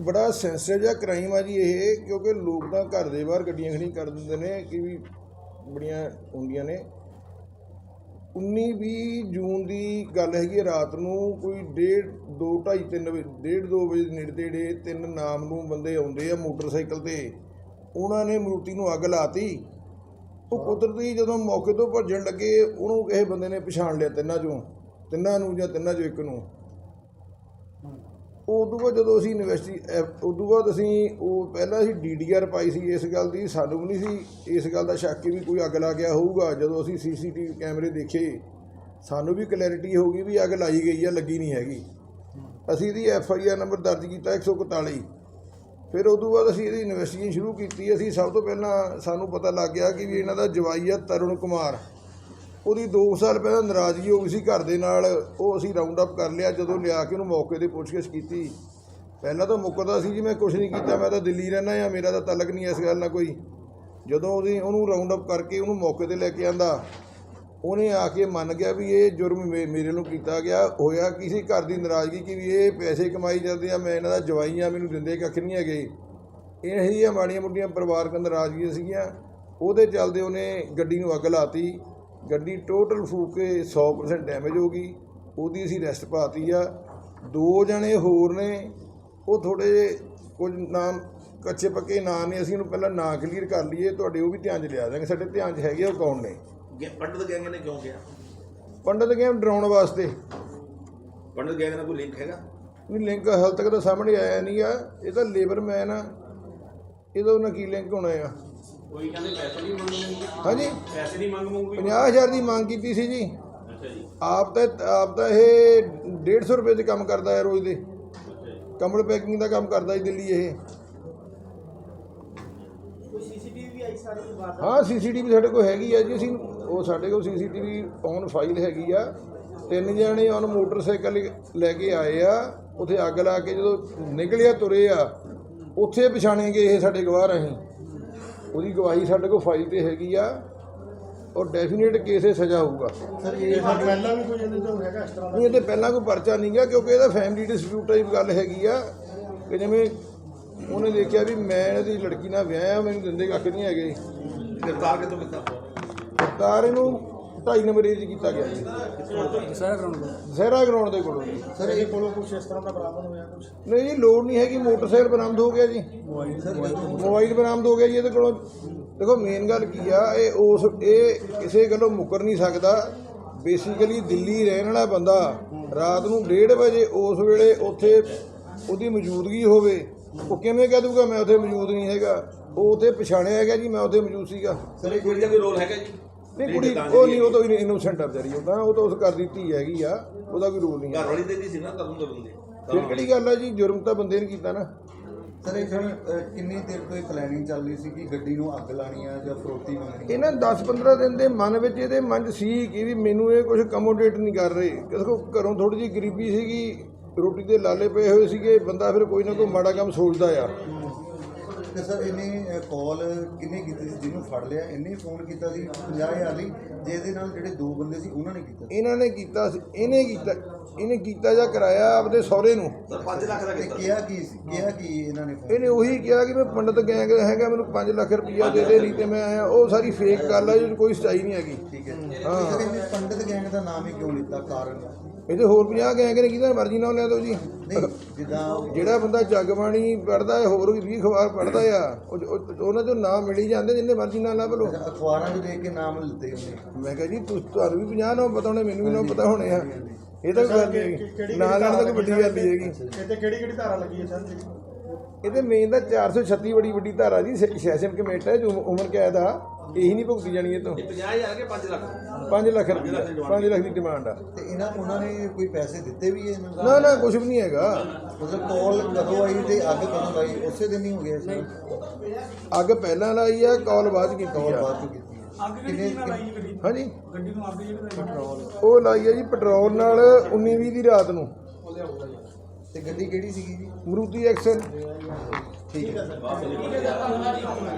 ਬੜਾ ਸੈਂਸਿਟਿਵ ਜਿਹਾ ਕ੍ਰਾਈਮ ਆ ਜੀ ਇਹ, ਕਿਉਂਕਿ ਲੋਕ ਤਾਂ ਘਰ ਦੇ ਬਾਹਰ ਗੱਡੀਆਂ ਖੜੀਆਂ ਕਰ ਦਿੰਦੇ ਨੇ, ਕਿ ਵੀ ਬੜੀਆਂ ਹੁੰਦੀਆਂ ਨੇ। 19 20 ਜੂਨ ਦੀ ਗੱਲ ਹੈਗੀ ਹੈ ਰਾਤ ਨੂੰ ਕੋਈ ਡੇਢ 2 2:30 3 ਵਜੇ, ਡੇਢ 2 ਵਜੇ ਨੇੜੇ ਤੇੜੇ ਤਿੰਨ ਨਾਮ ਨੂੰ ਬੰਦੇ ਆਉਂਦੇ ਆ ਮੋਟਰਸਾਈਕਲ ਤੇ। ਉਹਨਾਂ ਨੇ ਮਰੂਤੀ ਨੂੰ ਅੱਗ ਲਾਤੀ। ਉਹ ਕੁਦਰਤੀ ਜਦੋਂ ਮੌਕੇ ਤੋਂ ਭੱਜਣ ਲੱਗੇ, ਉਹਨੂੰ ਕਿਸੇ ਬੰਦੇ ਨੇ ਪਛਾਣ ਲਿਆ ਤਿੰਨਾਂ ਚੋਂ, ਤਿੰਨਾਂ ਨੂੰ ਜਾਂ ਤਿੰਨਾਂ ਚੋਂ ਇੱਕ ਨੂੰ। ਉਦੋਂ ਬਾਅਦ ਜਦੋਂ ਅਸੀਂ ਇਨਵੈਸਟੀ ਉਦੋਂ ਬਾਅਦ ਅਸੀਂ ਉਹ ਪਹਿਲਾਂ ਅਸੀਂ ਡੀਡੀਆਰ ਪਾਈ ਸੀ ਇਸ ਗੱਲ ਦੀ, ਸਾਨੂੰ ਵੀ ਨਹੀਂ ਸੀ ਇਸ ਗੱਲ ਦਾ ਸ਼ੱਕ ਕਿ ਵੀ ਕੋਈ ਅੱਗ ਲਾ ਗਿਆ ਹੋਊਗਾ। ਜਦੋਂ ਅਸੀਂ ਸੀਸੀਟੀਵੀ ਕੈਮਰੇ ਦੇਖੇ, ਸਾਨੂੰ ਵੀ ਕਲੈਰਿਟੀ ਹੋ ਗਈ ਵੀ ਅੱਗ ਲਾਈ ਗਈ ਆ, ਲੱਗੀ ਨਹੀਂ ਹੈਗੀ। ਅਸੀਂ ਇਹਦੀ ਐਫ ਆਈ ਆਰ ਨੰਬਰ ਦਰਜ ਕੀਤਾ 141 ਫਿਰ ਉਦੋਂ ਬਾਅਦ ਅਸੀਂ ਇਹਦੀ ਇਨਵੈਸਟੀਗੇਸ਼ਨ ਸ਼ੁਰੂ ਕੀਤੀ। ਅਸੀਂ ਸਭ ਤੋਂ ਪਹਿਲਾਂ ਸਾਨੂੰ ਪਤਾ ਲੱਗ ਗਿਆ ਕਿ ਵੀ ਇਹਨਾਂ ਦਾ ਜਵਾਈ ਆ ਤਰੁਣ ਕੁਮਾਰ। ਉਹਦੀ 2 ਸਾਲ ਪਹਿਲਾਂ ਨਾਰਾਜ਼ਗੀ ਹੋ ਗਈ ਸੀ ਘਰ ਦੇ ਨਾਲ, ਉਹ ਅਸੀਂ ਰਾਉਂਡ ਅਪ ਕਰ ਲਿਆ, ਜਦੋਂ ਲਿਆ ਕੇ ਉਹਨੂੰ ਮੌਕੇ ਤੇ ਪੁੱਛਗਿੱਛ ਕੀਤੀ। ਪਹਿਲਾਂ ਤਾਂ ਮੁੱਕਰਦਾ ਸੀ ਜੀ, ਮੈਂ ਕੁਝ ਨਹੀਂ ਕੀਤਾ, ਮੈਂ ਤਾਂ ਦਿੱਲੀ ਰਹਿਣਾ ਆ ਮੇਰਾ ਤਾਂ ਤਲਕ ਨਹੀਂ ਇਸ ਗੱਲ ਨਾਲ ਕੋਈ। ਜਦੋਂ ਉਹਦੀ, ਉਹਨੂੰ ਰਾਉਂਡ ਅਪ ਕਰਕੇ ਉਹਨੂੰ ਮੌਕੇ ਤੇ ਲੈ ਕੇ ਆਂਦਾ, ਉਹਨੇ ਆ ਕੇ ਮੰਨ ਗਿਆ ਵੀ ਇਹ ਜੁਰਮ ਮੇ- ਮੇਰੇ ਨੂੰ ਕੀਤਾ ਗਿਆ, ਹੋਇਆ ਕਿਸੇ ਘਰ ਦੀ ਨਾਰਾਜ਼ਗੀ ਕਿ ਵੀ ਇਹ ਪੈਸੇ ਕਮਾਈ ਜਾਂਦੇ ਆ, ਮੈਂ ਇਹਨਾਂ ਦਾ ਜਵਾਈ ਆ ਮੈਨੂੰ ਦਿੰਦੇ ਕੱਖ ਨਹੀਂ ਹੈਗੇ। ਇਹ ਹੀ ਆ ਮਾੜੀਆਂ ਮੋਟੀਆਂ ਪਰਿਵਾਰਕ ਨਾਰਾਜ਼ਗੀਆਂ ਸੀਗੀਆਂ, ਉਹਦੇ ਚੱਲਦੇ ਉਹਨੇ ਗੱਡੀ ਨੂੰ ਅੱਗ ਲਾਤੀ। ਗੱਡੀ ਟੋਟਲ ਫੂਕ ਕੇ 100% ਡੈਮੇਜ ਹੋ ਗਈ ਉਹਦੀ ਅਸੀਂ ਰੈਸਟ ਪਾਤੀ ਆ। ਦੋ ਜਣੇ ਹੋਰ ਨੇ ਉਹ ਥੋੜੇ ਕੁਝ ਨਾਮ ਕੱਚੇ ਪੱਕੇ ਨਾਂ ਨੇ ਅਸੀਂ ਉਹਨੂੰ ਪਹਿਲਾਂ ਨਾਂ ਕਲੀਅਰ ਕਰ ਲਈਏ ਤੁਹਾਡੇ ਉਹ ਵੀ ਧਿਆਨ 'ਚ ਲਿਆ ਦਾਂਗੇ ਸਾਡੇ ਧਿਆਨ 'ਚ ਹੈਗੇ ਉਹ ਕੌਣ ਨੇ। ਪੰਡਤ ਗੈਂਗ ਨੇ ਕਿਉਂ ਗਿਆ ਪੰਡਤ ਗੇਮ ਡਰਾਉਣ ਵਾਸਤੇ। ਪੰਡਤ ਗੈਂਗ ਨਾਲ ਕੋਈ ਲਿੰਕ ਹੈਗਾ? ਨਹੀਂ ਲਿੰਕ ਹਾਲ ਤੱਕ ਤਾਂ ਸਾਹਮਣੇ ਆਇਆ ਨਹੀਂ ਆ ਇਹ ਤਾਂ ਲੇਬਰ ਮੈਨ ਆ ਇਹਦਾ ਉਹਨਾਂ ਕੀ ਲਿੰਕ ਹੋਣਾ ਆ? ਕੋਈ ਕਹਿੰਦੇ ਪੈਸੇ ਨਹੀਂ ਮੰਗਦੇ ਹਾਂਜੀ। ਪੈਸੇ ਦੀ ਮੰਗ ਮੰਗ ਵੀ 50000 ਦੀ ਮੰਗ ਕੀਤੀ ਸੀ ਜੀ। ਅੱਛਾ ਜੀ। ਆਪ ਤਾਂ ਆਪ ਤਾਂ ਇਹ 150 ਰੁਪਏ 'ਚ ਕੰਮ ਕਰਦਾ ਹੈ ਰੋਜ਼ ਦੇ। ਅੱਛਾ ਜੀ। ਕੰਬਲ ਪੈਕਿੰਗ ਦਾ ਕੰਮ ਕਰਦਾ ਜੀ ਦਿੱਲੀ ਇਹ। ਕੋਈ ਸੀਸੀਟੀਵੀ ਵੀ ਆਈ ਸਾਰੇ ਦੀ ਬਾਤ ਹਾਂ ਸੀਸੀਟੀਵੀ ਸਾਡੇ ਕੋਲ ਹੈਗੀ ਆ ਜੀ। ਅਸੀਂ ਉਹ ਸਾਡੇ ਕੋਲ ਸੀਸੀਟੀਵੀ ਔਨ ਫਾਈਲ ਹੈਗੀ ਆ। ਤਿੰਨ ਜਣੇ ਔਨ ਮੋਟਰਸਾਈਕਲ ਲੈ ਕੇ ਆਏ ਆ। ਉੱਥੇ ਅੱਗ ਲਾ ਕੇ ਜਦੋਂ ਨਿਕਲਿਆ ਤੁਰੇ ਆ ਉੱਥੇ ਪਛਾਣੇਗੇ ਇਹ ਸਾਡੇ ਗਵਾਹ ਰਹੀ। ਉਹਦੀ ਗਵਾਹੀ ਸਾਡੇ ਕੋਲ ਫਾਈਲ ਤੇ ਹੈਗੀ ਆ ਔਰ ਡੈਫੀਨੇਟ ਕੇਸ ਇਹ ਸਜ਼ਾ ਹੋਊਗਾ। ਸਰ ਇਹ ਪਹਿਲਾਂ ਵੀ ਕੋਈ ਇਹਦੇ ਤੋਂ ਹੈਗਾ ਇਸ ਤਰ੍ਹਾਂ ਨਹੀਂ ਇਹਦੇ ਪਹਿਲਾਂ ਕੋਈ ਪਰਚਾ ਨਹੀਂ ਗਿਆ ਕਿਉਂਕਿ ਇਹਦਾ ਫੈਮਿਲੀ ਡਿਸਪਿਊਟ ਟਾਈਪ ਗੱਲ ਹੈਗੀ ਆ ਕਿ ਜਿਵੇਂ ਉਹਨੇ ਦੇਖਿਆ ਵੀ ਮੈਂ ਇਹਦੀ ਲੜਕੀ ਨਾਲ ਵਿਆਹਿਆ ਮੈਨੂੰ ਦਿੰਦੇ ਕੱਖ ਨਹੀਂ ਹੈਗੇ। ਗ੍ਰਿਫਤਾਰ ਕਿੱਥੋਂ ਕੀਤਾ? ਤਾਰ ਇਹਨੂੰ ਢਾਈ ਨੰਬਰ ਏਜ ਕੀਤਾ ਗਿਆ। ਜੀ ਜ਼ਹਿਰਾ ਗਰਾਊਂਡ ਦੇ ਕੋਲੋਂ ਜੀ। ਸਰ ਇਹ ਕੋਲੋਂ ਕੁਝ ਇਸ ਤਰ੍ਹਾਂ ਦਾ ਬਰਾਮਦ ਹੋਇਆ ਕੁਝ ਨਹੀਂ ਜੀ ਲੋਡ ਨਹੀਂ ਹੈਗੀ ਮੋਟਰਸਾਈਕਲ ਬਰਾਮਦ ਹੋ ਗਿਆ ਜੀ। ਮੋਬਾਈਲ ਬਰਾਮਦ ਹੋ ਗਿਆ ਜੀ ਇਹਦੇ ਕੋਲੋਂ। ਦੇਖੋ ਮੇਨ ਗੱਲ ਕੀ ਆ ਇਹ ਉਸ ਇਹ ਕਿਸੇ ਗੱਲੋਂ ਮੁੱਕਰ ਨਹੀਂ ਸਕਦਾ। ਬੇਸਿਕਲੀ ਦਿੱਲੀ ਰਹਿਣ ਵਾਲਾ ਬੰਦਾ ਰਾਤ ਨੂੰ 1:30 ਵਜੇ ਉਸ ਵੇਲੇ ਉੱਥੇ ਉਹਦੀ ਮੌਜੂਦਗੀ ਹੋਵੇ। ਉਹ ਕਿਵੇਂ ਕਹਿ ਦੂਗਾ ਮੈਂ ਉੱਥੇ ਮੌਜੂਦ ਨਹੀਂ ਹੈਗਾ। ਉਹ ਉੱਥੇ ਪਛਾਣਿਆ ਹੈਗਾ ਜੀ ਮੈਂ ਉੱਥੇ ਮੌਜੂਦ ਸੀਗਾ। ਸਰ ਇਹ ਕੋਈ ਰੋਲ ਹੈਗਾ ਜੀ? ਨਹੀਂ ਕੁੜੀ ਉਹ ਨਹੀਂ ਉਹ ਤਾਂ ਇਨੋਸੈਂਟ ਆ ਵਿਚਾਰੀ ਉਹ ਤਾਂ ਉਹ ਤਾਂ ਉਸ ਘਰ ਦੀ ਧੀ ਹੈਗੀ ਆ ਉਹਦਾ ਕੋਈ ਰੋਲ ਨਹੀਂ ਆ। ਘਰ ਵਾਲੀ ਦੇ ਦੀ ਸੀ ਨਾ ਤਰਨ ਤਰਨ ਦੀ। ਫਿਰ ਕਿਹੜੀ ਗੱਲ ਆ ਜੀ ਜੁਰਮ ਤਾਂ ਬੰਦੇ ਨੇ ਕੀਤਾ ਨਾ। ਸਰ ਇਹ ਅਹ, ਕਿੰਨੀ ਦੇਰ ਤੋਂ ਇਹ ਪਲੈਨਿੰਗ ਚੱਲ ਰਹੀ ਸੀ ਕਿ ਗੱਡੀ ਨੂੰ ਅੱਗ ਲਾਣੀ ਆ ਜਾਂ ਫਰੋਤੀ ਮੰਗਣੀ ਇਹਨਾਂ 10-15 ਦਿਨ ਦੇ ਮਨ ਵਿੱਚ ਇਹਦੇ ਮਨ 'ਚ ਸੀ ਕਿ ਵੀ ਮੈਨੂੰ ਇਹ ਕੁਝ ਕਮੋਡੇਟ ਨਹੀਂ ਕਰ ਰਹੇ। ਦੇਖੋ ਘਰੋਂ ਥੋੜੀ ਜਿਹੀ ਗਰੀਬੀ ਸੀਗੀ ਰੋਟੀ ਦੇ ਲਾਲੇ ਪਏ ਹੋਏ ਸੀਗੇ ਬੰਦਾ ਫਿਰ ਕੋਈ ਨਾ ਕੋਈ ਮਾੜਾ ਕੰਮ ਸੋਚਦਾ ਆ। ਤੇ ਸਰ ਇਹਨੇ ਕਾਲ ਕਿੰਨੇ ਕੀਤੀ ਸੀ? ਜਿਹਨੂੰ ਫੜ ਲਿਆ ਇਹਨੇ ਫੋਨ ਕੀਤਾ ਸੀ 50000 ਲਈ ਜੇ ਇਹਦੇ ਨਾਲ ਜਿਹੜੇ ਦੋ ਬੰਦੇ ਸੀ ਉਹਨਾਂ ਨੇ ਕੀਤਾ? ਇਹਨਾਂ ਨੇ ਕੀਤਾ ਸੀ ਇਹਨੇ ਕੀਤਾ ਇਹਨੇ ਕੀਤਾ ਜਾਂ ਕਰਾਇਆ ਆਪਦੇ ਸਹੁਰੇ ਨੂੰ। ਸਰ 5 ਲੱਖ ਦਾ ਤੇ ਕੀਤਾ। ਕਿਹਾ ਕੀ ਸੀ? ਕਿਹਾ ਕੀ ਇਹਨਾਂ ਨੇ? ਇਹਨੇ ਉਹੀ ਕਿਹਾ ਕਿ ਮੈਂ ਪੰਡਤ ਗੈਂਗ ਹੈਗਾ ਮੈਨੂੰ 5 ਲੱਖ ਰੁਪਈਆ ਦੇ ਦੇ ਨਹੀਂ ਤੇ ਮੈਂ ਆਇਆ। ਉਹ ਸਾਰੀ ਫੇਕ ਗੱਲ ਆ ਜਿਹਦੀ ਕੋਈ ਸੱਚਾਈ ਨਹੀਂ ਹੈਗੀ। ਠੀਕ ਹੈ। ਹਾਂ। ਇਹਨੇ ਪੰਡਤ ਗੈਂਗ ਦਾ ਨਾਮ ਹੀ ਕਿਉਂ ਲਿੱਤਾ? ਕਾਰਨ? ਇਹਦੇ ਹੋਰ 50 ਗੈਂਗ ਨੇ ਕਿਹਦਾ ਮਰਜ਼ੀ ਨਾਲ ਲੈ ਦਿਓ ਜੀ। ਨਹੀਂ ਜਿੱਦਾਂ ਜਿਹੜਾ ਬੰਦਾ ਜਗਬਾਣੀ ਪੜਦਾ ਹੈ ਹੋਰ ਵੀ 20 ਅਖਬਾਰ ਪੜਦਾ ਆ ਉਹ- ਉਹ- ਉਹਨਾਂ ਚੋਂ ਨਾਮ ਮਿਲ ਹੀ ਜਾਂਦੇ ਜਿੰਨੇ ਮਰਜ਼ੀ ਨਾਲ ਲੱਭ ਲਓ। ਅਖਬਾਰਾਂ 'ਚ ਦੇਖ ਕੇ ਨਾਮ ਲਿੱਤੇ ਉਹਨੇ। ਮੈਂ ਕਿਹਾ ਜੀ ਤੁਸ ਤੁਹਾਨੂੰ ਵੀ 50 ਨਾਮ ਪਤਾ ਹੋਣੇ ਮੈਨੂੰ ਵੀ ਨਾਮ ਪਤਾ ਹੋਣੇ ਆ। ਇਹ ਤਾਂ ਕੋਈ ਗੱਲ ਨਹੀਂ। ਨਾਂ ਲੈਣ ਤਾਂ ਕੋਈ ਵੱਡੀ ਗੱਲ ਨਹੀਂ ਹੈਗੀ। ਇਹਤੇ ਕਿਹੜੀ ਕਿਹੜੀ ਧਾਰਾ ਲੱਗੀ ਹੈ ਸਰ ਜੀ? ਇਹਦੇ ਮੇਨ ਦਾ 436 ਬੜੀ ਵੱਡੀ ਧਾਰਾ ਜੀ ਸੈ- ਸੈਸ਼ਨ ਕਮੇਟ ਹੈ ਜੋ ਉਮਰ ਕੈਦ ਆ। ਇਹੀ ਨਹੀਂ ਭੁਗਤੀ ਜਾਣੀ ਇਹ ਤੋਂ। 50000 ਕੇ 5 ਲੱਖ। 5 ਲੱਖ ਰੁਪਏ 5 ਲੱਖ ਦੀ ਡਿਮਾਂਡ ਆ। ਤੇ ਇਹਨਾਂ ਉਹਨਾਂ ਨੇ ਕੋਈ ਪੈਸੇ ਦਿੱਤੇ ਵੀ ਹੈ ਇਹਨਾਂ ਨੂੰ? ਨਾ ਨਾ ਕੁਝ ਵੀ ਨਹੀਂ ਹੈਗਾ। ਮਤਲਬ ਕਾਲ ਕਦੋਂ ਆਈ ਤੇ ਅੱਗ ਕਦੋਂ ਲਾਈ? ਉਸੇ ਦਿਨ ਹੀ ਹੋ ਗਿਆ ਸਰ ਅੱਗ ਪਹਿਲਾਂ ਲਾਈ ਆ ਕਾਲ ਬਾਅਦ ਕੀਤੀ ਕਾਲ ਬਾਅਦ ਚ ਲਾਈ ਗੱਡੀ ਹਾਂਜੀ। ਗੱਡੀ ਨੂੰ ਅੱਗ ਜਿਹੜੀ ਪੈਟਰੋਲ। ਉਹ ਲਾਈ ਆ ਜੀ ਪੈਟਰੋਲ ਨਾਲ 19 20 ਦੀ ਰਾਤ ਨੂੰ। ਤੇ ਗੱਡੀ ਕਿਹੜੀ ਸੀਗੀ ਜੀ? ਮਰੂਤੀ ਐਕਸਲ ਠੀਕ ਹੈ